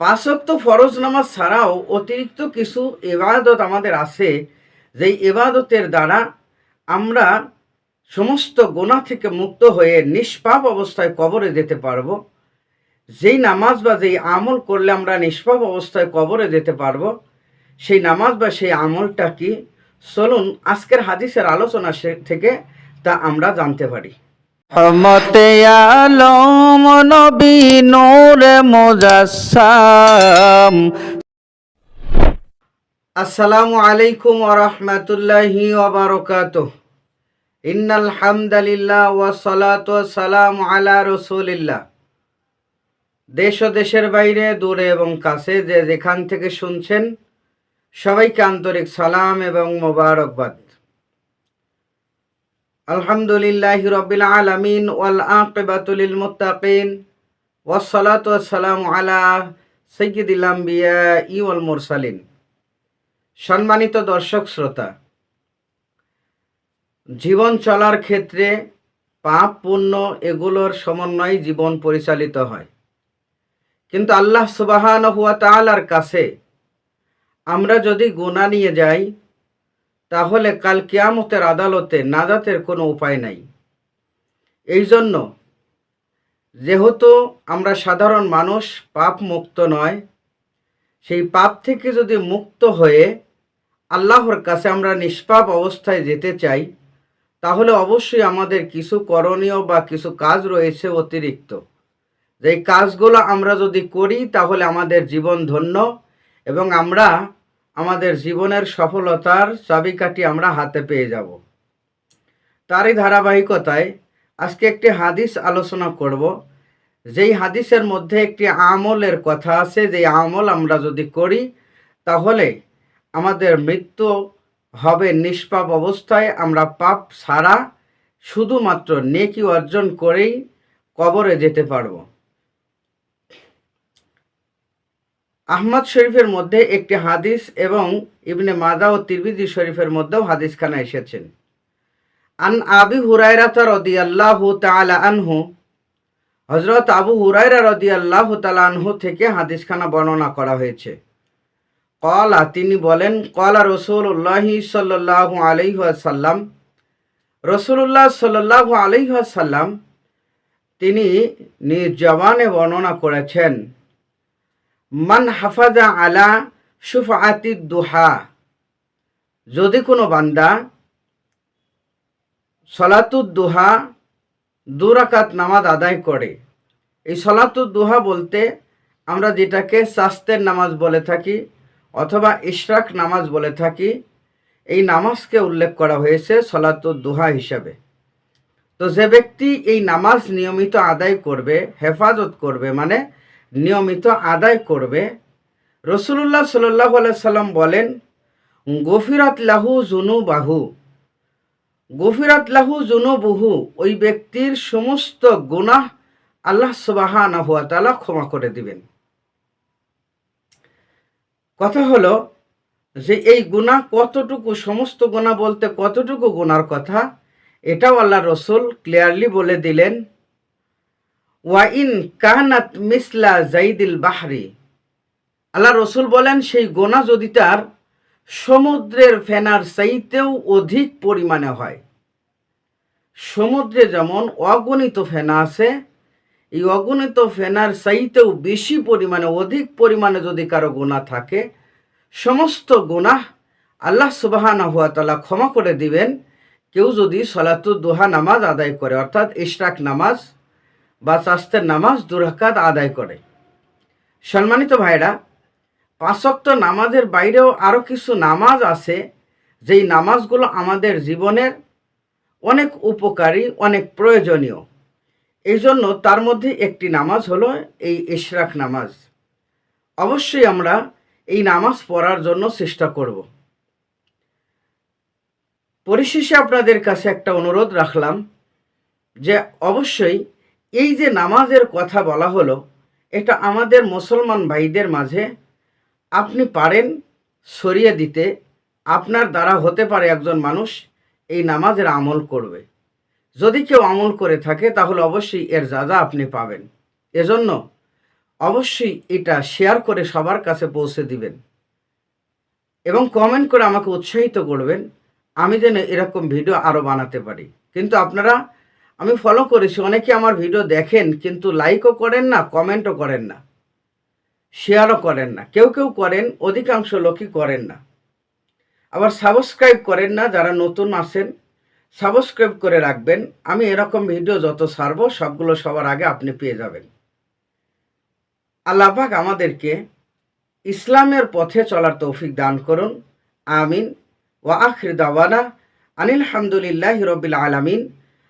পাঁচক্ত ফরজ নামাজ ছাড়াও অতিরিক্ত কিছু এবাদত আমাদের আছে। যেই এবাদতের দ্বারা আমরা সমস্ত গোনা থেকে মুক্ত হয়ে নিষ্পাপ অবস্থায় কবরে যেতে পারব। যেই নামাজ বা যেই আমল করলে আমরা নিষ্পাপ অবস্থায় কবরে যেতে পারব, সেই নামাজ বা সেই আমলটা কি? চলুন আজকের হাদিসের আলোচনা থেকে তা আমরা জানতে পারি। রহমতে আলম নবী নূর মুজাসসাম। আসসালামু আলাইকুম ওরহমতুল্লাহি ওবরকাত ইন্নাল হামদালিল্লাহ ওয়া সালাতু সালাম আলা রসুলিল্লাহ। দেশ ও দেশের বাইরে, দূরে এবং কাছে যে যেখান থেকে শুনছেন, সবাইকে আন্তরিক সালাম এবং মোবারকবাদ। আলহামদুলিল্লাহি রবিল আলামিন ওয়াল আকিবাতুল মুত্তাকিন ওয়াসসালাতু ওয়াসসালামু আলা সাইয়্যিদিল আম্বিয়া ওয়াল মুরসালিন। সম্মানিত দর্শক শ্রোতা, জীবন চলার ক্ষেত্রে পাপ পুণ্য এগুলোর সমন্বয়ে জীবন পরিচালিত হয়। কিন্তু আল্লাহ সুবাহান হুয়া তালার কাছে আমরা যদি গুণা নিয়ে যাই তাহলে কাল কিয়ামতের আদালতে নাজাতের কোনো উপায় নাই। এই জন্য যেহেতু আমরা সাধারণ মানুষ, পাপ মুক্ত নয়, সেই পাপ থেকে যদি মুক্ত হয়ে আল্লাহর কাছে আমরা নিষ্পাপ অবস্থায় যেতে চাই, তাহলে অবশ্যই আমাদের কিছু করণীয় বা কিছু কাজ রয়েছে অতিরিক্ত। যেই কাজগুলো আমরা যদি করি, তাহলে আমাদের জীবন ধন্য এবং আমরা আমাদের জীবনের সফলতার চাবিকাঠি আমরা হাতে পেয়ে যাব। তারই ধারাবাহিকতায় আজকে একটি হাদিস আলোচনা করব। যেই হাদিসের মধ্যে একটি আমলের কথা আছে যে আমল আমরা যদি করি, তাহলে আমাদের মৃত্যু হবে নিষ্পাপ অবস্থায়। আমরা পাপ ছাড়া শুধুমাত্র নেকি অর্জন করেই কবরে যেতে পারব। আহমদ শরীফের মধ্যে একটি হাদিস এবং ইবনে মাদা ও তিরমিজি শরীফের মধ্যেও হাদিসখানা এসেছেন। আন আবি হুরায়রাতা রদিয়াল্লাহু তাআলা আনহু হজরত আবু হুরায়রা রদিয়াল্লাহু তাআলা আনহু থেকে হাদিসখানা বর্ণনা করা হয়েছে। কলা তিনি বলেন কলা রসুল্লাহি সাল্লাহ আলহাসাল্লাম রসুল্লাহ সাল্লাহ আলহাসাল্লাম তিনি নিজ জবানে বর্ণনা করেছেন মান হাফাজা আলা সুফাতি দুহা। যদি কোনো বান্দা সলাতুদ্দুহা দুরাকাত নামাজ আদায় করে, এই সলাতুদ্দুহা বলতে আমরা যেটাকে স্বাস্থ্যের নামাজ বলে থাকি অথবা ইশরাক নামাজ বলে থাকি, এই নামাজকে উল্লেখ করা হয়েছে সলাতুদ্দুহা হিসাবে। তো যে ব্যক্তি এই নামাজ নিয়মিত আদায় করবে, হেফাজত করবে মানে নিয়মিত আদায় করবে। রসুল্লাহ সাল্লাহ সাল্লাম বলেন, গফিরাত লাহু জুনু বাহু গফিরাত লাহু জুনু বহু ওই ব্যক্তির সমস্ত গুনাহ আল্লাহ সুবাহা তালা ক্ষমা করে দিবেন। কথা হলো যে, এই গুণা কতটুকু, সমস্ত গুণা বলতে কতটুকু গুনার কথা, এটাও আল্লাহ রসুল ক্লিয়ারলি বলে দিলেন। ওয়াইন কাহনাত মিসলা জাইদিল বাহরি। আল্লাহ রসুল বলেন, সেই গোনা যদি তার সমুদ্রের ফেনার চাইতেও অধিক পরিমাণে হয়। সমুদ্রে যেমন অগণিত ফেনা আছে, এই অগণিত ফেনার চাইতেও বেশি পরিমাণে, অধিক পরিমাণে যদি কারও গোনা থাকে, সমস্ত গুনাহ আল্লাহ সুবাহানা হুয়া তালা ক্ষমা করে দিবেন। কেউ যদি সলাতু দোহা নামাজ আদায় করে, অর্থাৎ ইশরাক নামাজ বা স্বাস্থ্যের নামাজ দুরাকাত আদায় করে। সম্মানিত ভাইরা পাঁচক্ত নামাজের বাইরেও আরও কিছু নামাজ আছে, যেই নামাজগুলো আমাদের জীবনের অনেক উপকারী, অনেক প্রয়োজনীয়। এই জন্য তার মধ্যে একটি নামাজ হলো এই ইশরাক নামাজ। অবশ্যই আমরা এই নামাজ পড়ার জন্য চেষ্টা করব। পরিশেষে আপনাদের কাছে একটা অনুরোধ রাখলাম যে অবশ্যই এই যে নামাজের কথা বলা হলো, এটা আমাদের মুসলমান ভাইদের মাঝে আপনি পারেন সরিয়ে দিতে, আপনার দ্বারা হতে পারে একজন মানুষ এই নামাজের আমল করবে। যদি কেউ আমল করে থাকে, তাহলে অবশ্যই এর যা আপনি পাবেন। এজন্য অবশ্যই এটা শেয়ার করে সবার কাছে পৌঁছে দিবেন এবং কমেন্ট করে আমাকে উৎসাহিত করবেন, আমি যেন এরকম ভিডিও আরও বানাতে পারি। কিন্তু আপনারা আমি ফলো করেছি, অনেকে আমার ভিডিও দেখেন কিন্তু লাইকও করেন না কমেন্টও করেন না শেয়ারও করেন না, কেউ কেউ করেন, অধিকাংশ লোকই করেন না। আবার সাবস্ক্রাইব করেন না, যারা নতুন আসেন সাবস্ক্রাইব করে রাখবেন, আমি এরকম ভিডিও যত ছাড়বো, সবগুলো সবার আগে আপনি পেয়ে যাবেন। আল্লাহ পাক আমাদেরকে ইসলামের পথে চলার তৌফিক দান করুন, আমিন, ওয়া আখির দাওয়ানা, আনিল হামদুলিল্লাহ রবিল আলামিন।